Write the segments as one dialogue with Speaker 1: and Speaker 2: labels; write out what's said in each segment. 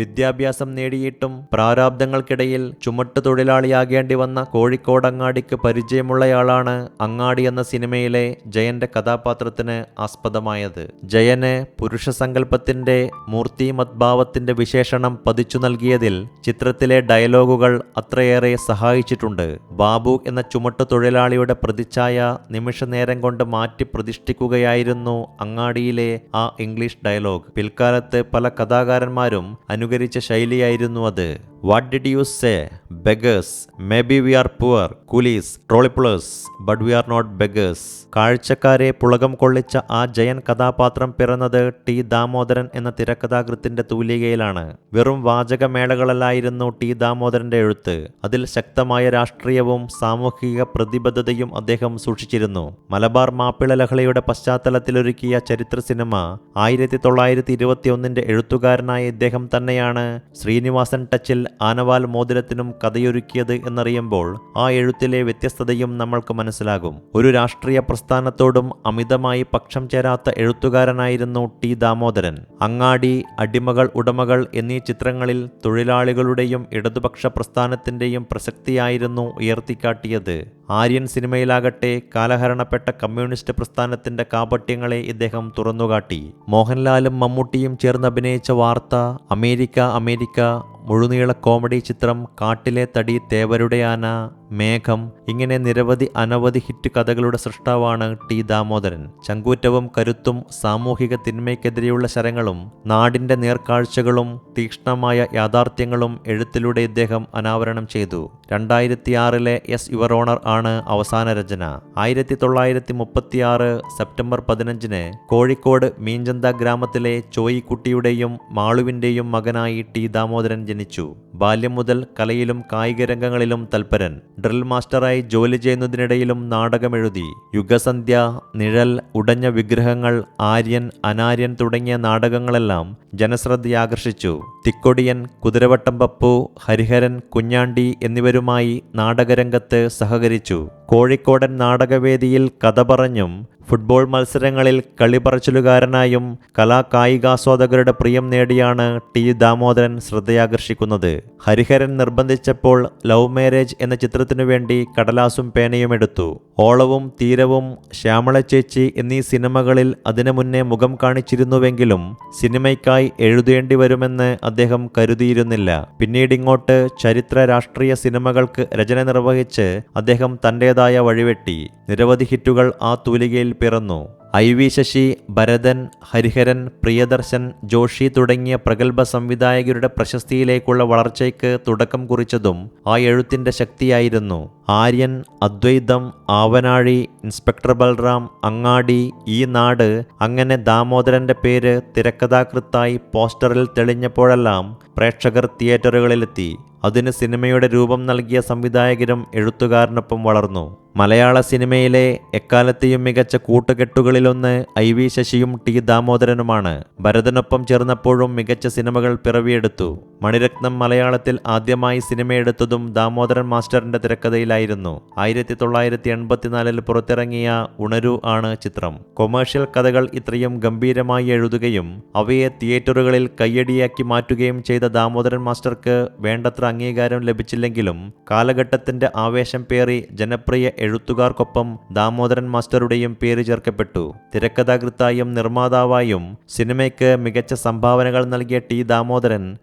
Speaker 1: വിദ്യാഭ്യാസം നേടിയിട്ടും പ്രാരാബ്ദങ്ങൾക്കിടയിൽ ചുമട്ട് തൊഴിലാളിയാകേണ്ടി വന്ന കോഴിക്കോട് അങ്ങാടിക്ക് പരിചയമുള്ളയാളാണ് അങ്ങാടി എന്ന സിനിമയിലെ ജയന്റെ കഥാപാത്രത്തിന് ആസ്പദമായത്. ജയന് പുരുഷ സങ്കല്പത്തിന്റെ മൂർത്തിമദ്ഭാവത്തിന്റെ വിശേഷണം പതിച്ചു നൽകിയതിൽ ചിത്രത്തിലെ ഡയലോഗുകൾ അത്രയേറെ സഹായിച്ചിട്ടുണ്ട്. ബാബു എന്ന ചുമട്ട് തൊഴിലാളിയുടെ പ്രതിച്ഛായ നിമിഷനേരം കൊണ്ട് മാറ്റി പ്രതിഷ്ഠിക്കുകയായിരുന്നു അങ്ങാടിയിലെ ആ ഇംഗ്ലീഷ് ഡയലോഗ്. പിൽക്കാലത്ത് പല കഥാകാരന്മാരും അനുകരിച്ച ശൈലിയായിരുന്നു അത്. What did you say beggars may be we are poor coolies trolley pullers but we are not beggars കാഴ്ചക്കാരെ പുളകം കൊള്ളിച്ച ആ ജയൻ കഥാപാത്രം പിറന്നത് ടി ദാമോദരൻ എന്ന തിരക്കഥാകൃത്തിന്റെ തൂലികയിലാണ്. വെറും വാചകമേളകളല്ലായിരുന്നു ടി ദാമോദരന്റെ എഴുത്ത്. അതിൽ ശക്തമായ രാഷ്ട്രീയവും സാമൂഹിക പ്രതിബദ്ധതയും അദ്ദേഹം സൂക്ഷിച്ചിരുന്നു. മലബാർ മാപ്പിള ലഹളയുടെ പശ്ചാത്തലത്തിലൊരുക്കിയ ചരിത്ര സിനിമ ആയിരത്തി തൊള്ളായിരത്തി ഇരുപത്തിയൊന്നിന്റെ എഴുത്തുകാരനായ ഇദ്ദേഹം തന്നെയാണ് ശ്രീനിവാസൻ ടച്ചിൽ ആനവാൽ മോതിരത്തിനും കഥയൊരുക്കിയത് എന്നറിയുമ്പോൾ ആ എഴുത്തിലെ വ്യത്യസ്തതയും നമ്മൾക്ക് മനസ്സിലാകും. ഒരു രാഷ്ട്രീയ പ്രസ്ഥാനത്തോടും അമിതമായി പക്ഷം ചേരാത്ത എഴുത്തുകാരനായിരുന്നു ടി. ദാമോദരൻ. അങ്ങാടി അടിമകൾ ഉടമകൾ എന്നീ ചിത്രങ്ങളിൽ തൊഴിലാളികളുടെയും ഇടതുപക്ഷ പ്രസ്ഥാനത്തിന്റെയും പ്രസക്തിയായിരുന്നു ഉയർത്തിക്കാട്ടിയത്. ആര്യൻ സിനിമയിലാകട്ടെ കാലഹരണപ്പെട്ട കമ്മ്യൂണിസ്റ്റ് പ്രസ്ഥാനത്തിന്റെ കാപട്യങ്ങളെ ഇദ്ദേഹം തുറന്നുകാട്ടി. മോഹൻലാലും മമ്മൂട്ടിയും ചേർന്ന് അഭിനയിച്ച വാർത്ത അമേരിക്ക അമേരിക്ക മുഴുനീള കോമഡി ചിത്രം കാട്ടിലെ തടി തേവരുടെ ആന മേഘം ഇങ്ങനെ നിരവധി അനവധി ഹിറ്റ് കഥകളുടെ സൃഷ്ടാവാണ് ടി ദാമോദരൻ. ചങ്കൂറ്റവും കരുത്തും സാമൂഹിക തിന്മയ്ക്കെതിരെയുള്ള ശരങ്ങളും നാടിന്റെ നേർക്കാഴ്ചകളും തീക്ഷ്ണമായ യാഥാർത്ഥ്യങ്ങളും എഴുത്തിലൂടെ ഇദ്ദേഹം അനാവരണം ചെയ്തു. രണ്ടായിരത്തി ആറിലെ എസ് യുവർ ഓണർ ആണ് അവസാന രചന. ആയിരത്തി തൊള്ളായിരത്തി മുപ്പത്തിയാറ് സെപ്റ്റംബർ പതിനഞ്ചിന് കോഴിക്കോട് മീഞ്ചന്ത ഗ്രാമത്തിലെ ചോയിക്കുട്ടിയുടെയും മാളുവിന്റെയും മകനായി ടി ദാമോദരൻ ജനിച്ചു. ബാല്യം മുതൽ കലയിലും കായിക രംഗങ്ങളിലും തൽപരൻ. ഡ്രിൽ മാസ്റ്ററായി ജോലി ചെയ്യുന്നതിനിടയിലും നാടകമെഴുതി. യുഗസന്ധ്യ നിഴൽ ഉടഞ്ഞ വിഗ്രഹങ്ങൾ ആര്യൻ അനാര്യൻ തുടങ്ങിയ നാടകങ്ങളെല്ലാം ജനശ്രദ്ധയാകർഷിച്ചു തിക്കൊടിയൻ കുതിരവട്ടം പപ്പു ഹരിഹരൻ കുഞ്ഞാണ്ടി എന്നിവരുമായി നാടകരംഗത്ത് സഹകരിച്ചു. കോഴിക്കോടൻ നാടകവേദിയിൽ കഥ പറഞ്ഞും ഫുട്ബോൾ മത്സരങ്ങളിൽ കളിപറച്ചിലുകാരനായും കലാകായികാസ്വാദകരുടെ പ്രിയം നേടിയാണ് ടി ദാമോദരൻ ശ്രദ്ധയാകർഷിക്കുന്നത്. ഹരിഹരൻ നിർബന്ധിച്ചപ്പോൾ ലവ് മാരേജ് എന്ന ചിത്രത്തിനു വേണ്ടി കടലാസും പേനയും എടുത്തു. ഓളവും തീരവും ശ്യാമളച്ചേച്ചി എന്നീ സിനിമകളിൽ അതിനു മുന്നേ മുഖം കാണിച്ചിരുന്നുവെങ്കിലും സിനിമയ്ക്കായി എഴുതേണ്ടി വരുമെന്ന് അദ്ദേഹം കരുതിയിരുന്നില്ല. പിന്നീട് പിന്നീടിങ്ങോട്ട് ചരിത്ര രാഷ്ട്രീയ സിനിമകൾക്ക് രചന നിർവഹിച്ച് അദ്ദേഹം തന്റേതായ വഴിവെട്ടി. നിരവധി ഹിറ്റുകൾ ആ തൂലികയിൽ പിറന്നു. ഐ വി ശശി ഭരതൻ ഹരിഹരൻ പ്രിയദർശൻ ജോഷി തുടങ്ങിയ പ്രഗത്ഭ സംവിധായകരുടെ പ്രശസ്തിയിലേക്കുള്ള വളർച്ചയ്ക്ക് തുടക്കം കുറിച്ചതും ആ എഴുത്തിന്റെ ശക്തിയായിരുന്നു. ആര്യൻ അദ്വൈതം ആവനാഴി ഇൻസ്പെക്ടർ ബൽറാം അങ്ങാടി ഈ നാട് അങ്ങനെ ദാമോദരന്റെ പേര് തിരക്കഥാകൃത്തായി പോസ്റ്ററിൽ തെളിഞ്ഞപ്പോഴെല്ലാം പ്രേക്ഷകർ തിയേറ്ററുകളിലെത്തി. അതിന് സിനിമയുടെ രൂപം നൽകിയ സംവിധായകരും എഴുത്തുകാരനൊപ്പം വളർന്നു. മലയാള സിനിമയിലെ എക്കാലത്തെയും മികച്ച കൂട്ടുകെട്ടുകളിലൊന്ന് ഐ വി ശശിയും ടി ദാമോദരനുമാണ്. ഭരതനൊപ്പം ചേർന്നപ്പോഴും മികച്ച സിനിമകൾ പിറവിയെടുത്തു. മണിരത്നം മലയാളത്തിൽ ആദ്യമായി സിനിമയെടുത്തതും ദാമോദരൻ മാസ്റ്ററിന്റെ തിരക്കഥയിലായിരുന്നു. ആയിരത്തി തൊള്ളായിരത്തി എൺപത്തിനാലിൽ പുറത്തിറങ്ങിയ ഉണരു ആണ് ചിത്രം. കൊമേഴ്ഷ്യൽ കഥകൾ ഇത്രയും ഗംഭീരമായി എഴുതുകയും അവയെ തിയേറ്ററുകളിൽ കയ്യടിയാക്കി മാറ്റുകയും ചെയ്ത ദാമോദരൻ മാസ്റ്റർക്ക് വേണ്ടത്ര അംഗീകാരം ലഭിച്ചില്ലെങ്കിലും കാലഘട്ടത്തിന്റെ ആവേശം പേറി ജനപ്രിയ എഴുത്തുകാർക്കൊപ്പം ദാമോദരൻ മാസ്റ്ററുടെയും പേര് ചേർക്കപ്പെട്ടു. തിരക്കഥാകൃത്തായും നിർമ്മാതാവായും സിനിമയ്ക്ക് മികച്ച സംഭാവനകൾ നൽകിയ ടി ദാമോദരൻ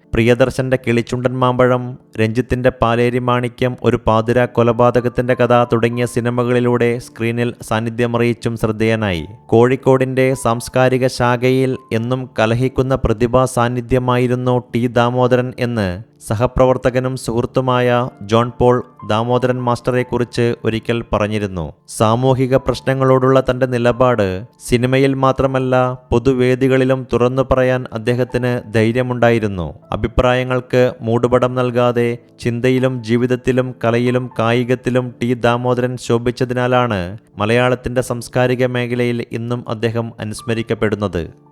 Speaker 1: പ്രിയദർശന്റെ കിളിച്ചുണ്ടൻ മാമ്പഴം രഞ്ജിത്തിന്റെ പാലേരി മാണിക്യം ഒരു പാതിര കൊലപാതകത്തിന്റെ കഥ തുടങ്ങിയ സിനിമകളിലൂടെ സ്ക്രീനിൽ സാന്നിധ്യമറിയിച്ചും ശ്രദ്ധേയനായി. കോഴിക്കോടിന്റെ സാംസ്കാരിക ശാഖയിൽ എന്നും കലഹിക്കുന്ന പ്രതിഭാ സാന്നിധ്യമായിരുന്നു ടി ദാമോദരൻ എന്ന് സഹപ്രവർത്തകനും സുഹൃത്തുമായ ജോൺ പോൾ ദാമോദരൻ മാസ്റ്ററെക്കുറിച്ച് ഒരിക്കൽ പറഞ്ഞിരുന്നു. സാമൂഹിക പ്രശ്നങ്ങളോടുള്ള തന്റെ നിലപാട് സിനിമയിൽ മാത്രമല്ല പൊതുവേദികളിലും തുറന്നു പറയാൻ അദ്ദേഹത്തിന് ധൈര്യമുണ്ടായിരുന്നു. അഭിപ്രായങ്ങൾക്ക് മൂടുപടം നൽകാതെ ചിന്തയിലും ജീവിതത്തിലും കലയിലും കായികത്തിലും ടി ദാമോദരൻ ശോഭിച്ചതിനാലാണ് മലയാളത്തിന്റെ സാംസ്കാരിക മേഖലയിൽ ഇന്നും അദ്ദേഹം അനുസ്മരിക്കപ്പെടുന്നത്.